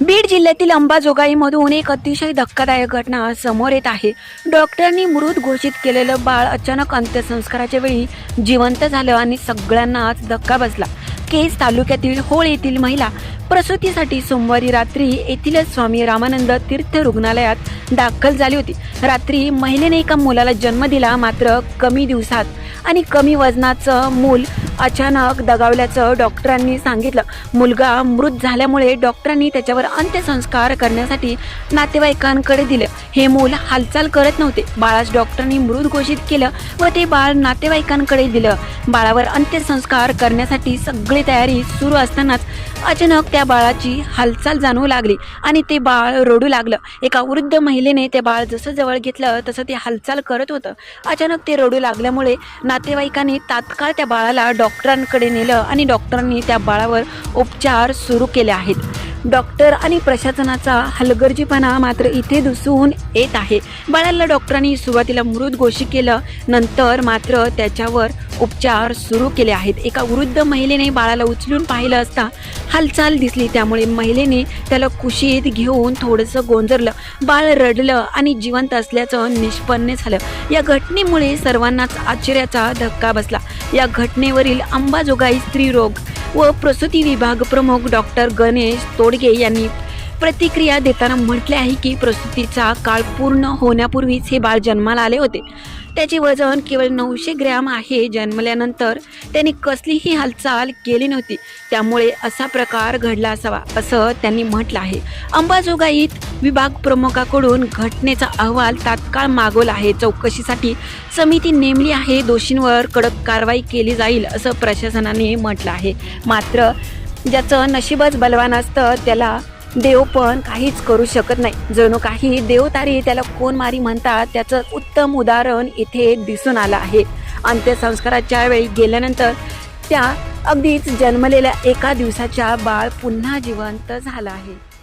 बीड जिल्ह्यातील अंबाजोगाईमधून एक अतिशय धक्कादायक घटना समोर येत आहे. डॉक्टरांनी मृत घोषित केलेलं बाळ अचानक अंत्यसंस्काराच्या वेळी जिवंत झालं आणि सगळ्यांनाच धक्का बसला. केस तालुक्यातील होळ येथील महिला प्रसूतीसाठी सोमवारी रात्री येथीलच स्वामी रामानंद तीर्थ रुग्णालयात दाखल झाली होती. रात्री महिलेने एका मुलाला जन्म दिला मात्र कमी दिवसात आणि कमी वजनाचं मूल अचानक दगावल्याचं डॉक्टरांनी सांगितलं. मुलगा मृत झाल्यामुळे डॉक्टरांनी त्याच्यावर अंत्यसंस्कार करण्यासाठी नातेवाईकांकडे दिले. हे मूल हालचाल करत नव्हते. बाळास डॉक्टरांनी मृत घोषित केलं व ते बाळ नातेवाईकांकडे दिलं. बाळावर अंत्यसंस्कार करण्यासाठी सगळी तयारी सुरू असतानाच अचानक त्या बाळाची हालचाल जाणवू लागली आणि ते बाळ रडू लागलं. एका वृद्ध महिलेने ते बाळ जसं जवळ घेतलं तसं ते हालचाल करत होतं. अचानक ते रडू लागल्यामुळे ना नातेवाईकांनी तात्काळ त्या बाळाला डॉक्टरांकडे नेलं आणि डॉक्टरांनी त्या बाळावर उपचार सुरू केले आहेत. डॉक्टर आणि प्रशासनाचा हलगर्जीपणा मात्र इथे दिसून येत आहे. बाळाला डॉक्टरांनी सुरुवातीला मृत घोषित केलं नंतर मात्र त्याच्यावर उपचार सुरू केले आहेत. एका वृद्ध महिलेने बाळाला उचलून पाहिलं असता हालचाल दिसली. त्यामुळे महिलेने त्याला कुशीत घेऊन थोडंसं गोंजरलं. बाळ रडलं आणि जिवंत असल्याचं निष्पन्न झालं. या घटनेमुळे सर्वांनाच आश्चर्याचा धक्का बसला. या घटनेवरील अंबाजोगाई स्त्रीरोग व प्रसूती विभाग प्रमुख डॉक्टर गणेश तोडगे यांनी प्रतिक्रिया देताना म्हटले आहे की प्रसूतीचा काळ पूर्ण होण्यापूर्वीच हे बाळ जन्माला आले होते. त्याचे वजन केवळ नऊशे ग्रॅम आहे. जन्मल्यानंतर त्यांनी कसलीही हालचाल केली नव्हती. त्यामुळे असा प्रकार घडला असावा असं त्यांनी म्हटलं आहे. अंबाजोगाईत विभाग प्रमुखाकडून घटनेचा अहवाल तात्काळ मागवला आहे. चौकशीसाठी समिती नेमली आहे. दोषींवर कडक कारवाई केली जाईल असं प्रशासनाने म्हटलं आहे. मात्र ज्याचं नशीबच बलवान असतं त्याला देव पण काहीच करू शकत नाही. जणू काही देवतारी त्याला कोण मारी म्हणतात. त्याचं उत्तम उदाहरण इथे दिसून आलं आहे. अंत्यसंस्काराच्या वेळी गेल्यानंतर त्या अगदीच जन्मलेल्या एका दिवसाच्या बाळ पुन्हा जिवंत झाला आहे.